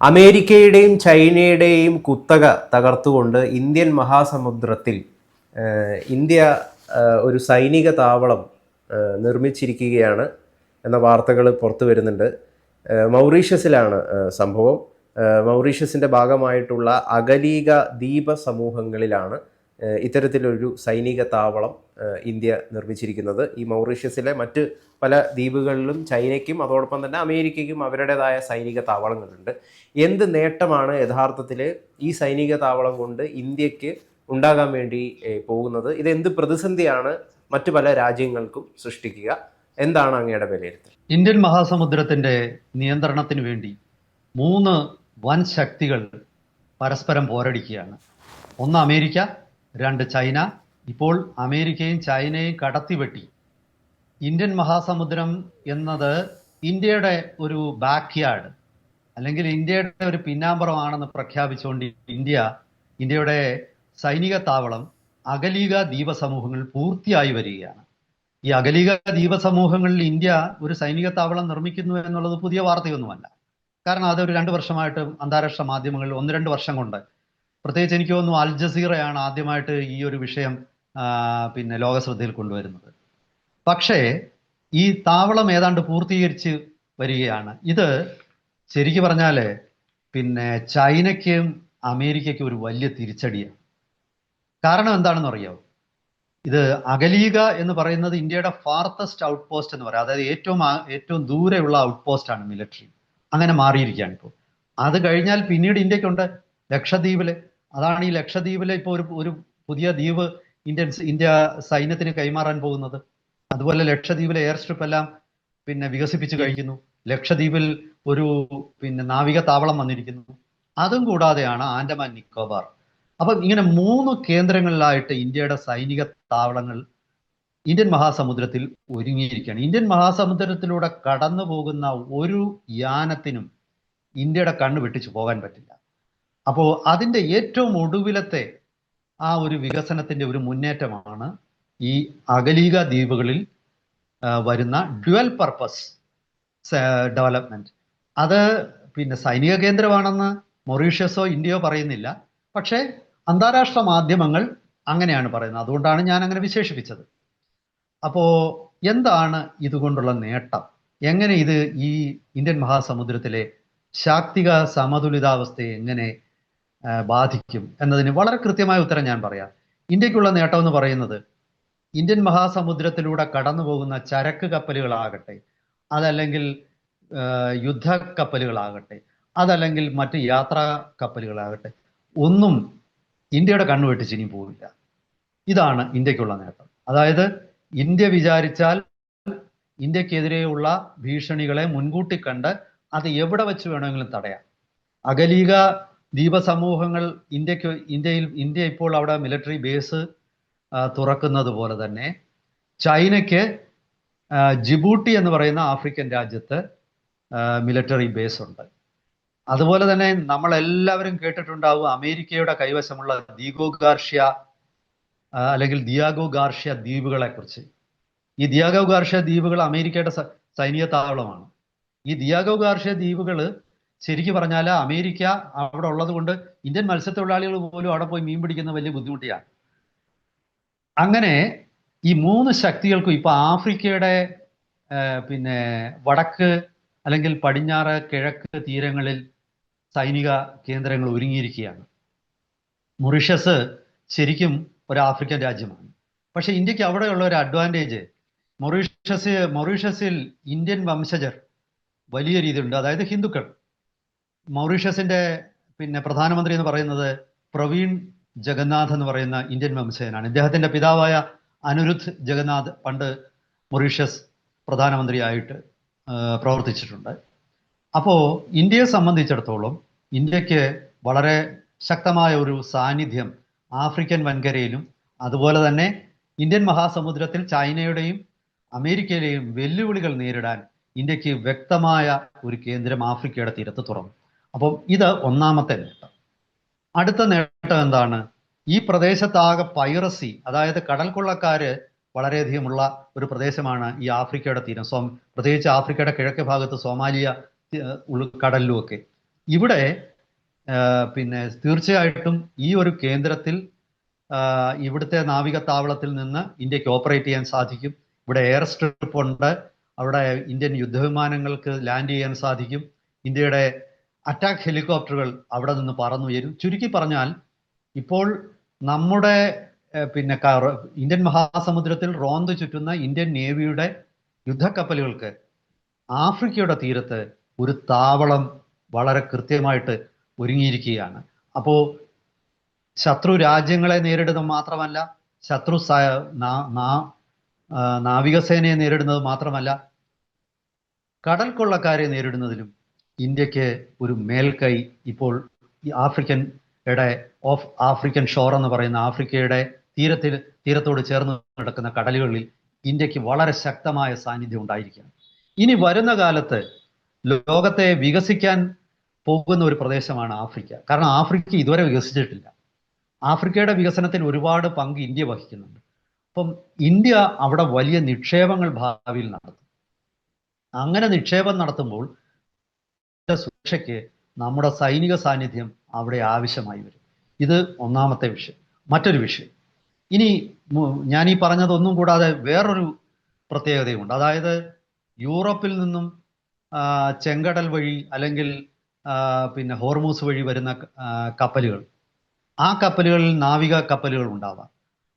അമേരിക്കയുടെയും ചൈനയുടെയും കുത്തക തകർത്തുകൊണ്ട് Indian മഹാസമുദ്രത്തിൽ India ഒരു സൈനിക താവളം നിർമ്മിച്ചിരിക്കുകയാണ് എന്ന വാർത്തകൾ പുറത്തു വരുന്നുണ്ട്. മൗറീഷ്യസിലാണ് സംഭവം. മൗറീഷ്യസിന്റെ ഭാഗമായിട്ടുള്ള അഗലീക ദ്വീപ സമൂഹങ്ങളിലാണ് ഇത്തരത്തിലൊരു സൈനിക താവളം ഇന്ത്യ നിർമ്മിച്ചിരിക്കുന്നത്. ഈ മൗറീഷ്യസിലെ മറ്റ് പല ദ്വീപുകളിലും ചൈനയ്ക്കും അതോടൊപ്പം തന്നെ അമേരിക്കയ്ക്കും അവരുടേതായ സൈനിക താവളങ്ങളുണ്ട്. എന്ത് നേട്ടമാണ് യഥാർത്ഥത്തിൽ ഈ സൈനിക താവളം കൊണ്ട് ഇന്ത്യയ്ക്ക് ഉണ്ടാകാൻ വേണ്ടി പോകുന്നത്? ഇത് എന്ത് പ്രതിസന്ധിയാണ് മറ്റു പല രാജ്യങ്ങൾക്കും സൃഷ്ടിക്കുക? എന്താണ് അങ്ങയുടെ വിലയിരുത്തൽ? ഇന്ത്യൻ മഹാസമുദ്രത്തിന്റെ നിയന്ത്രണത്തിന് വേണ്ടി മൂന്ന് വൻ ശക്തികൾ പരസ്പരം പോരടിക്കുകയാണ്. ഒന്ന് അമേരിക്ക രണ്ട് ചൈന ഇപ്പോൾ അമേരിക്കയും ചൈനയും കടത്തിവെട്ടി. ഇന്ത്യൻ മഹാസമുദ്രം എന്നത് ഇന്ത്യയുടെ ഒരു ബാക്ക്യാർഡ് അല്ലെങ്കിൽ ഇന്ത്യയുടെ ഒരു പിന്നാമ്പറമാണെന്ന് പ്രഖ്യാപിച്ചുകൊണ്ട് ഇന്ത്യ ഇന്ത്യയുടെ സൈനിക താവളം അകലീക ദ്വീപ സമൂഹങ്ങൾ പൂർത്തിയായി വരികയാണ്. ഈ അകലീക ദ്വീപ സമൂഹങ്ങളിൽ ഇന്ത്യ ഒരു സൈനിക താവളം നിർമ്മിക്കുന്നു എന്നുള്ളത് പുതിയ വാർത്തയൊന്നുമല്ല. കാരണം അതൊരു രണ്ട് വർഷമായിട്ട് അന്താരാഷ്ട്ര മാധ്യമങ്ങളിൽ ഒന്ന് രണ്ട് വർഷം കൊണ്ട് പ്രത്യേകിച്ച് എനിക്ക് തോന്നുന്നു അൽ ജസീറയാണ് ആദ്യമായിട്ട് ഈ ഒരു വിഷയം പിന്നെ ലോക ശ്രദ്ധയിൽ കൊണ്ടുവരുന്നത്. പക്ഷേ ഈ താവളം ഏതാണ്ട് പൂർത്തീകരിച്ച് വരികയാണ്. ഇത് ശരിക്കു പറഞ്ഞാൽ പിന്നെ ചൈനയ്ക്കും അമേരിക്കയ്ക്കും ഒരു വലിയ തിരിച്ചടിയാണ്. കാരണം എന്താണെന്ന് അറിയാമോ ഇത് അകലീക എന്ന് പറയുന്നത് ഇന്ത്യയുടെ ഫാർത്തസ്റ്റ് ഔട്ട് പോസ്റ്റ് എന്ന് പറയാം. അതായത് ഏറ്റവും ഏറ്റവും ദൂരെയുള്ള ഔട്ട് പോസ്റ്റ് ആണ് മിലിറ്ററി. അങ്ങനെ മാറിയിരിക്കുകയാണ് ഇപ്പോൾ. അത് കഴിഞ്ഞാൽ പിന്നീട് ഇന്ത്യക്കുണ്ട് ലക്ഷദ്വീപിൽ. അതാണ് ഈ ലക്ഷദ്വീപിലെ ഇപ്പോൾ ഒരു ഒരു പുതിയ ദ്വീപ് ഇന്ത്യൻ ഇന്ത്യ സൈന്യത്തിന് കൈമാറാൻ പോകുന്നത്. അതുപോലെ ലക്ഷദ്വീപിലെ എയർ സ്ട്രിപ്പ് എല്ലാം പിന്നെ വികസിപ്പിച്ചു കഴിക്കുന്നു. ലക്ഷദ്വീപിൽ ഒരു പിന്നെ നാവിക താവളം വന്നിരിക്കുന്നു. അതും കൂടാതെയാണ് ആൻഡമാൻ നിക്കോബാർ. അപ്പം ഇങ്ങനെ മൂന്ന് കേന്ദ്രങ്ങളിലായിട്ട് ഇന്ത്യയുടെ സൈനിക താവളങ്ങൾ ഇന്ത്യൻ മഹാസമുദ്രത്തിൽ ഒരുങ്ങിയിരിക്കുകയാണ്. ഇന്ത്യൻ മഹാസമുദ്രത്തിലൂടെ കടന്നു പോകുന്ന ഒരു യാനത്തിനും ഇന്ത്യയുടെ കണ്ണ് വെട്ടിച്ചു പോകാൻ പറ്റില്ല. അപ്പോൾ അതിന്റെ ഏറ്റവും ഒടുവിലത്തെ ആ ഒരു വികസനത്തിന്റെ ഒരു മുന്നേറ്റമാണ് ഈ അകലീക ദ്വീപുകളിൽ വരുന്ന ഡ്യുവൽ പർപ്പസ് ഡെവലപ്മെന്റ്. അത് പിന്നെ സൈനിക കേന്ദ്രമാണെന്ന് മൊറീഷ്യസോ ഇന്ത്യയോ പറയുന്നില്ല. പക്ഷേ അന്താരാഷ്ട്ര മാധ്യമങ്ങൾ അങ്ങനെയാണ് പറയുന്നത്. അതുകൊണ്ടാണ് ഞാൻ അങ്ങനെ വിശേഷിപ്പിച്ചത്. അപ്പോൾ എന്താണ് ഇതുകൊണ്ടുള്ള നേട്ടം? എങ്ങനെ ഇത് ഈ ഇന്ത്യൻ മഹാസമുദ്രത്തിലെ ശാക്തിക സമതുലിതാവസ്ഥയെ എങ്ങനെ ബാധിക്കും എന്നതിന് വളരെ കൃത്യമായ ഉത്തരം ഞാൻ പറയാം. ഇന്ത്യക്കുള്ള നേട്ടം എന്ന് പറയുന്നത് ഇന്ത്യൻ മഹാസമുദ്രത്തിലൂടെ കടന്നു പോകുന്ന ചരക്ക് കപ്പലുകളാകട്ടെ അതല്ലെങ്കിൽ യുദ്ധ കപ്പലുകളാകട്ടെ അതല്ലെങ്കിൽ മറ്റ് യാത്രാ കപ്പലുകളാകട്ടെ ഒന്നും ഇന്ത്യയുടെ കണ്ണു വെട്ടിച്ച് ഇനി പോവില്ല. ഇതാണ് ഇന്ത്യക്കുള്ള നേട്ടം. അതായത് ഇന്ത്യ വിചാരിച്ചാൽ ഇന്ത്യക്കെതിരെയുള്ള ഭീഷണികളെ മുൻകൂട്ടി കണ്ട് അത് എവിടെ വെച്ച് വേണമെങ്കിലും തടയാം. അകലീക ദ്വീപസമൂഹങ്ങൾ ഇന്ത്യയ്ക്ക് ഇന്ത്യയിൽ ഇന്ത്യ ഇപ്പോൾ അവിടെ മിലിറ്ററി ബേസ് തുറക്കുന്നത് പോലെ തന്നെ ചൈനയ്ക്ക് ജിബൂട്ടി എന്ന് പറയുന്ന ആഫ്രിക്കൻ രാജ്യത്ത് മിലിറ്ററി ബേസ് ഉണ്ട്. അതുപോലെ തന്നെ നമ്മൾ എല്ലാവരും കേട്ടിട്ടുണ്ടാവും അമേരിക്കയുടെ കൈവശമുള്ള ദീഗോ ഗാർഷ്യ അല്ലെങ്കിൽ ദിയാഗോ ഗാർഷ്യ ദ്വീപുകളെ കുറിച്ച് ഈ ദിയാഗോ ഗാർഷ്യ ദ്വീപുകൾ അമേരിക്കയുടെ സൈനിക താവളമാണ് ഈ ദിയാഗോ ഗാർഷ്യ ദ്വീപുകൾ ശരിക്കും പറഞ്ഞാൽ അമേരിക്ക അവിടെ ഉള്ളത് കൊണ്ട് ഇന്ത്യൻ മത്സ്യത്തൊഴിലാളികൾ പോലും അവിടെ പോയി മീൻ പിടിക്കുന്ന വലിയ ബുദ്ധിമുട്ടിയാണ് അങ്ങനെ ഈ മൂന്ന് ശക്തികൾക്കും ഇപ്പൊ ആഫ്രിക്കയുടെ പിന്നെ വടക്ക് അല്ലെങ്കിൽ പടിഞ്ഞാറ് കിഴക്ക് തീരങ്ങളിൽ സൈനിക കേന്ദ്രങ്ങൾ ഒരുങ്ങിയിരിക്കുകയാണ്. മൊറീഷ്യസ് ശരിക്കും ഒരു ആഫ്രിക്കൻ രാജ്യമാണ്. പക്ഷെ ഇന്ത്യയ്ക്ക് അവിടെയുള്ള ഒരു അഡ്വാന്റേജ് മൊറീഷ്യസ് മൊറീഷ്യസിൽ ഇന്ത്യൻ വംശജർ വലിയ രീതിയിലുണ്ട്. അതായത് ഹിന്ദുക്കൾ. മൗറീഷ്യസിന്റെ പിന്നെ പ്രധാനമന്ത്രി എന്ന് പറയുന്നത് പ്രവീൺ ജഗന്നാഥ് എന്ന് പറയുന്ന ഇന്ത്യൻ വംശജനാണ്. ഇദ്ദേഹത്തിന്റെ പിതാവായ അനിരുദ്ധ് ജഗന്നാഥ് പണ്ട് മൊറീഷ്യസ് പ്രധാനമന്ത്രിയായിട്ട് പ്രവർത്തിച്ചിട്ടുണ്ട്. അപ്പോൾ ഇന്ത്യയെ സംബന്ധിച്ചിടത്തോളം ഇന്ത്യയ്ക്ക് വളരെ ശക്തമായ ഒരു സാന്നിധ്യം ആഫ്രിക്കൻ വൻകരയിലും അതുപോലെ തന്നെ ഇന്ത്യൻ മഹാസമുദ്രത്തിൽ ചൈനയുടെയും അമേരിക്കയിലെയും വെല്ലുവിളികൾ നേരിടാൻ ഇന്ത്യയ്ക്ക് വ്യക്തമായ ഒരു കേന്ദ്രം ആഫ്രിക്കയുടെ തീരത്ത് തുറന്നു. അപ്പം ഇത് ഒന്നാമത്തെ നേട്ടം. അടുത്ത നേട്ടം എന്താണ്? ഈ പ്രദേശത്താകെ പൈറസി അതായത് കടൽ കൊള്ളക്കാര് വളരെയധികമുള്ള ഒരു പ്രദേശമാണ് ഈ ആഫ്രിക്കയുടെ തീരം. സോ പ്രത്യേകിച്ച് ആഫ്രിക്കയുടെ കിഴക്ക് ഭാഗത്ത് സോമാലിയ ഏഹ്, ഒക്കെ ഇവിടെ പിന്നെ തീർച്ചയായിട്ടും ഈ ഒരു കേന്ദ്രത്തിൽ ഇവിടുത്തെ ഇവിടുത്തെ നാവികത്താവളത്തിൽ നിന്ന് ഇന്ത്യയ്ക്ക് ഓപ്പറേറ്റ് ചെയ്യാൻ സാധിക്കും. ഇവിടെ എയർ സ്ട്രിപ്പ് ഉണ്ട്. അവിടെ ഇന്ത്യൻ യുദ്ധവിമാനങ്ങൾക്ക് ലാൻഡ് ചെയ്യാൻ സാധിക്കും. ഇന്ത്യയുടെ അറ്റാക്ക് ഹെലികോപ്റ്ററുകൾ അവിടെ നിന്ന് പറന്നുയരും. ചുരുക്കി പറഞ്ഞാൽ ഇപ്പോൾ നമ്മുടെ പിന്നെ ഇന്ത്യൻ മഹാസമുദ്രത്തിൽ റോന്ത് ചുറ്റുന്ന ഇന്ത്യൻ നേവിയുടെ യുദ്ധക്കപ്പലുകൾക്ക് ആഫ്രിക്കയുടെ തീരത്ത് ഒരു താവളം വളരെ കൃത്യമായിട്ട് ഒരുങ്ങിയിരിക്കുകയാണ്. അപ്പോൾ ശത്രു രാജ്യങ്ങളെ നേരിടുന്നത് മാത്രമല്ല ശത്രു നാവികസേനയെ നേരിടുന്നത് മാത്രമല്ല കടൽ കൊള്ളക്കാരെ നേരിടുന്നതിലും ഇന്ത്യയ്ക്ക് ഒരു മേൽക്കൈ ഇപ്പോൾ ഈ ആഫ്രിക്കൻ യുടെ ഓഫ് ആഫ്രിക്കൻ ഷോർ എന്ന് പറയുന്ന ആഫ്രിക്കയുടെ തീരത്തിൽ തീരത്തോട് ചേർന്ന് നടക്കുന്ന കടലുകളിൽ ഇന്ത്യയ്ക്ക് വളരെ ശക്തമായ സാന്നിധ്യം ഉണ്ടായിരിക്കുകയാണ് ഇനി വരുന്ന കാലത്ത് ലോകത്തെ വികസിക്കാൻ പോകുന്ന ഒരു പ്രദേശമാണ് ആഫ്രിക്ക. കാരണം ആഫ്രിക്ക ഇതുവരെ വികസിച്ചിട്ടില്ല. ആഫ്രിക്കയുടെ വികസനത്തിൽ ഒരുപാട് പങ്ക് ഇന്ത്യ വഹിക്കുന്നുണ്ട്. അപ്പം ഇന്ത്യ അവിടെ വലിയ നിക്ഷേപങ്ങൾ ഭാവിയിൽ നടത്തും. അങ്ങനെ നിക്ഷേപം നടത്തുമ്പോൾ സുരക്ഷയ്ക്ക് നമ്മുടെ സൈനിക സാന്നിധ്യം അവിടെ ആവശ്യമായി വരും. ഇത് ഒന്നാമത്തെ വിഷയം. മറ്റൊരു വിഷയം. ഇനി ഞാൻ ഈ പറഞ്ഞതൊന്നും കൂടാതെ വേറൊരു പ്രത്യേകതയുണ്ട് അതായത് യൂറോപ്പിൽ നിന്നും ചെങ്കടൽ വഴി അല്ലെങ്കിൽ പിന്നെ ഹോർമൂസ് വഴി വരുന്ന കപ്പലുകൾ. ആ കപ്പലുകളിൽ നാവിക കപ്പലുകൾ ഉണ്ടാവാം.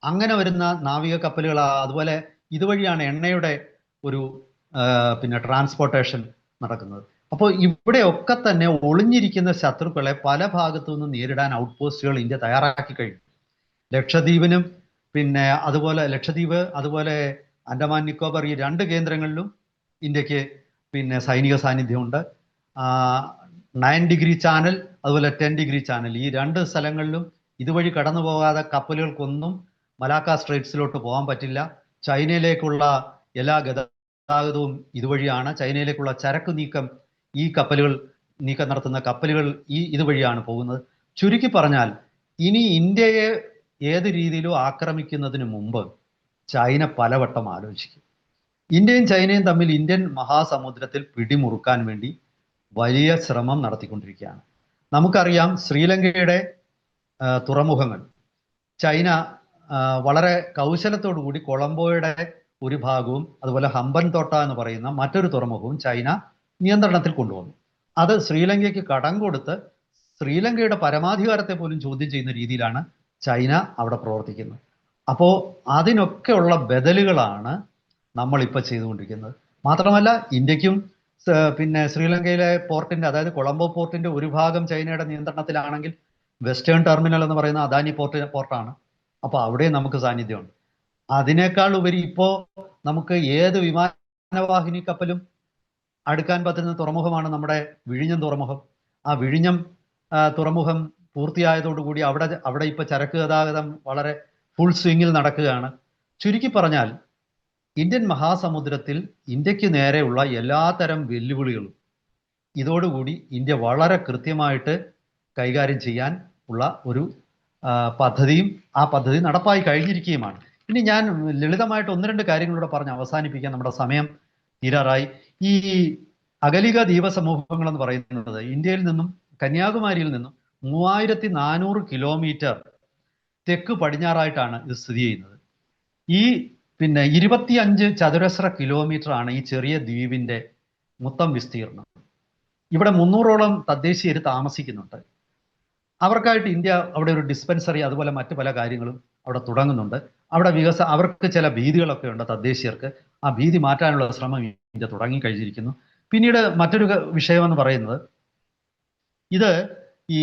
അങ്ങനെ വരുന്ന നാവിക കപ്പലുകൾ അതുപോലെ ഇതുവഴിയാണ് എണ്ണയുടെ ഒരു പിന്നെ ട്രാൻസ്പോർട്ടേഷൻ നടക്കുന്നത്. അപ്പോൾ ഇവിടെയൊക്കെ തന്നെ ഒളിഞ്ഞിരിക്കുന്ന ശത്രുക്കളെ പല ഭാഗത്തു നിന്നും നേരിടാൻ ഔട്ട് പോസ്റ്റുകൾ ഇന്ത്യ തയ്യാറാക്കി കഴിഞ്ഞു. ലക്ഷദ്വീപിനും പിന്നെ അതുപോലെ ലക്ഷദ്വീപ് അതുപോലെ അൻഡമാൻ നിക്കോബാർ ഈ രണ്ട് കേന്ദ്രങ്ങളിലും ഇന്ത്യയ്ക്ക് പിന്നെ സൈനിക സാന്നിധ്യമുണ്ട്. നയൻ ഡിഗ്രി ചാനൽ അതുപോലെ ടെൻ ഡിഗ്രി ചാനൽ ഈ രണ്ട് സ്ഥലങ്ങളിലും ഇതുവഴി കടന്നു പോകാതെ കപ്പലുകൾക്കൊന്നും മലാക്ക സ്ട്രേറ്റ്സിലോട്ട് പോകാൻ പറ്റില്ല. ചൈനയിലേക്കുള്ള എല്ലാ ഗതാഗതവും ഇതുവഴിയാണ്. ചൈനയിലേക്കുള്ള ചരക്ക് നീക്കം ഈ കപ്പലുകൾ നീക്കം നടത്തുന്ന കപ്പലുകൾ ഈ ഇതുവഴിയാണ് പോകുന്നത്. ചുരുക്കി പറഞ്ഞാൽ ഇനി ഇന്ത്യയെ ഏത് രീതിയിലും ആക്രമിക്കുന്നതിന് മുമ്പ് ചൈന പലവട്ടം ആലോചിക്കും. ഇന്ത്യയും ചൈനയും തമ്മിൽ ഇന്ത്യൻ മഹാസമുദ്രത്തിൽ പിടിമുറുക്കാൻ വേണ്ടി വലിയ ശ്രമം നടത്തിക്കൊണ്ടിരിക്കുകയാണ്. നമുക്കറിയാം ശ്രീലങ്കയുടെ തുറമുഖങ്ങൾ. ചൈന വളരെ കൗശലത്തോടു കൂടി കൊളംബോയുടെ ഒരു ഭാഗവും അതുപോലെ ഹമ്പൻ തോട്ട എന്ന് പറയുന്ന മറ്റൊരു തുറമുഖവും ചൈന നിയന്ത്രണത്തിൽ കൊണ്ടുവന്നു. അത് ശ്രീലങ്കയ്ക്ക് കടം കൊടുത്ത് ശ്രീലങ്കയുടെ പരമാധികാരത്തെ പോലും ചോദ്യം ചെയ്യുന്ന രീതിയിലാണ് ചൈന അവിടെ പ്രവർത്തിക്കുന്നത്. അപ്പോൾ അതിനൊക്കെയുള്ള ബദലുകളാണ് നമ്മളിപ്പോൾ ചെയ്തുകൊണ്ടിരിക്കുന്നത്. മാത്രമല്ല ഇന്ത്യക്കും പിന്നെ ശ്രീലങ്കയിലെ പോർട്ടിന്റെ അതായത് കൊളംബോ പോർട്ടിന്റെ ഒരു ഭാഗം ചൈനയുടെ നിയന്ത്രണത്തിലാണെങ്കിൽ വെസ്റ്റേൺ ടെർമിനൽ എന്ന് പറയുന്ന അദാനി പോർട്ട് പോർട്ടാണ്. അപ്പോൾ അവിടെ നമുക്ക് സാന്നിധ്യമുണ്ട്. അതിനേക്കാൾ ഉപരി ഇപ്പോൾ നമുക്ക് ഏത് വിമാനവാഹിനി കപ്പലും അടുക്കാൻ പറ്റുന്ന തുറമുഖമാണ് നമ്മുടെ വിഴിഞ്ഞം തുറമുഖം. ആ വിഴിഞ്ഞം തുറമുഖം പൂർത്തിയായതോടുകൂടി അവിടെ അവിടെ ഇപ്പൊ ചരക്ക് ഗതാഗതം വളരെ ഫുൾ സ്വിങ്ങിൽ നടക്കുകയാണ്. ചുരുക്കി പറഞ്ഞാൽ ഇന്ത്യൻ മഹാസമുദ്രത്തിൽ ഇന്ത്യയ്ക്ക് നേരെയുള്ള എല്ലാതരം വെല്ലുവിളികളും ഇതോടുകൂടി ഇന്ത്യ വളരെ കൃത്യമായിട്ട് കൈകാര്യം ചെയ്യാൻ ഉള്ള ഒരു പദ്ധതിയും ആ പദ്ധതി നടപ്പായി കഴിഞ്ഞിരിക്കുകയുമാണ്. ഇനി ഞാൻ ലളിതമായിട്ട് ഒന്ന് രണ്ട് കാര്യങ്ങളൂടെ പറഞ്ഞ് അവസാനിപ്പിക്കാൻ നമ്മുടെ സമയം തീരാറായി. ഈ അകലിക ദ്വീപ സമൂഹങ്ങൾ എന്ന് പറയുന്നത് ഇന്ത്യയിൽ നിന്നും കന്യാകുമാരിയിൽ നിന്നും മൂവായിരത്തി നാനൂറ് കിലോമീറ്റർ തെക്ക് പടിഞ്ഞാറായിട്ടാണ് ഇത് സ്ഥിതി ചെയ്യുന്നത്. ഈ പിന്നെ ഇരുപത്തിയഞ്ച് ചതുരശ്ര കിലോമീറ്റർ ആണ് ഈ ചെറിയ ദ്വീപിന്റെ മൊത്തം വിസ്തീർണം ഇവിടെ മുന്നൂറോളം തദ്ദേശീയർ താമസിക്കുന്നുണ്ട്. അവർക്കായിട്ട് ഇന്ത്യ അവിടെ ഒരു ഡിസ്പെൻസറി അതുപോലെ മറ്റു പല കാര്യങ്ങളും അവിടെ തുടങ്ങുന്നുണ്ട്. അവിടെ വികസ അവർക്ക് ചില ഭീതികളൊക്കെ ഉണ്ട് തദ്ദേശീയർക്ക്. ആ ഭീതി മാറ്റാനുള്ള ശ്രമം ഇന്ത്യ തുടങ്ങി കഴിഞ്ഞിരിക്കുന്നു പിന്നീട് മറ്റൊരു വിഷയമെന്ന് പറയുന്നത് ഇത് ഈ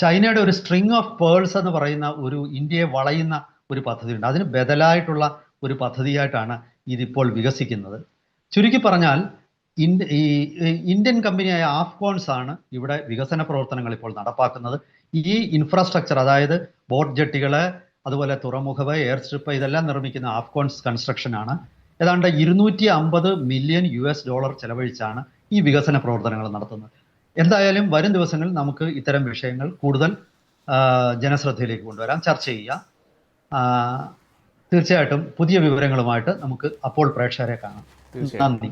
ചൈനയുടെ ഒരു സ്ട്രിങ് ഓഫ് പേൾസ് എന്ന് പറയുന്ന ഒരു ഇന്ത്യയെ വളയുന്ന ഒരു പദ്ധതിയുണ്ട്. അതിന് ബദലായിട്ടുള്ള ഒരു പദ്ധതിയായിട്ടാണ് ഇതിപ്പോൾ വികസിക്കുന്നത്. ചുരുക്കി പറഞ്ഞാൽ ഇന്ത്യ ഈ ഇന്ത്യൻ കമ്പനിയായ ആഫ്കോൺസ് ആണ് ഇവിടെ വികസന പ്രവർത്തനങ്ങൾ ഇപ്പോൾ നടപ്പാക്കുന്നത്. ഈ ഇൻഫ്രാസ്ട്രക്ചർ അതായത് ബോട്ട് ജെട്ടികൾ അതുപോലെ തുറമുഖവ് എയർ സ്ട്രിപ്പ് ഇതെല്ലാം നിർമ്മിക്കുന്ന ആഫ്കോൺസ് കൺസ്ട്രക്ഷൻ ആണ്. ഏതാണ്ട് ഇരുന്നൂറ്റി അമ്പത് മില്യൺ യു എസ് ഡോളർ ചെലവഴിച്ചാണ് ഈ വികസന പ്രവർത്തനങ്ങൾ നടത്തുന്നത്. എന്തായാലും വരും ദിവസങ്ങളിൽ നമുക്ക് ഇത്തരം വിഷയങ്ങൾ കൂടുതൽ ജനശ്രദ്ധയിലേക്ക് കൊണ്ടുവരാം. ചർച്ച ചെയ്യാം. തീർച്ചയായിട്ടും പുതിയ വിവരങ്ങളുമായിട്ട് നമുക്ക് അപ്പോൾ പ്രേക്ഷകരെ കാണാം. നന്ദി.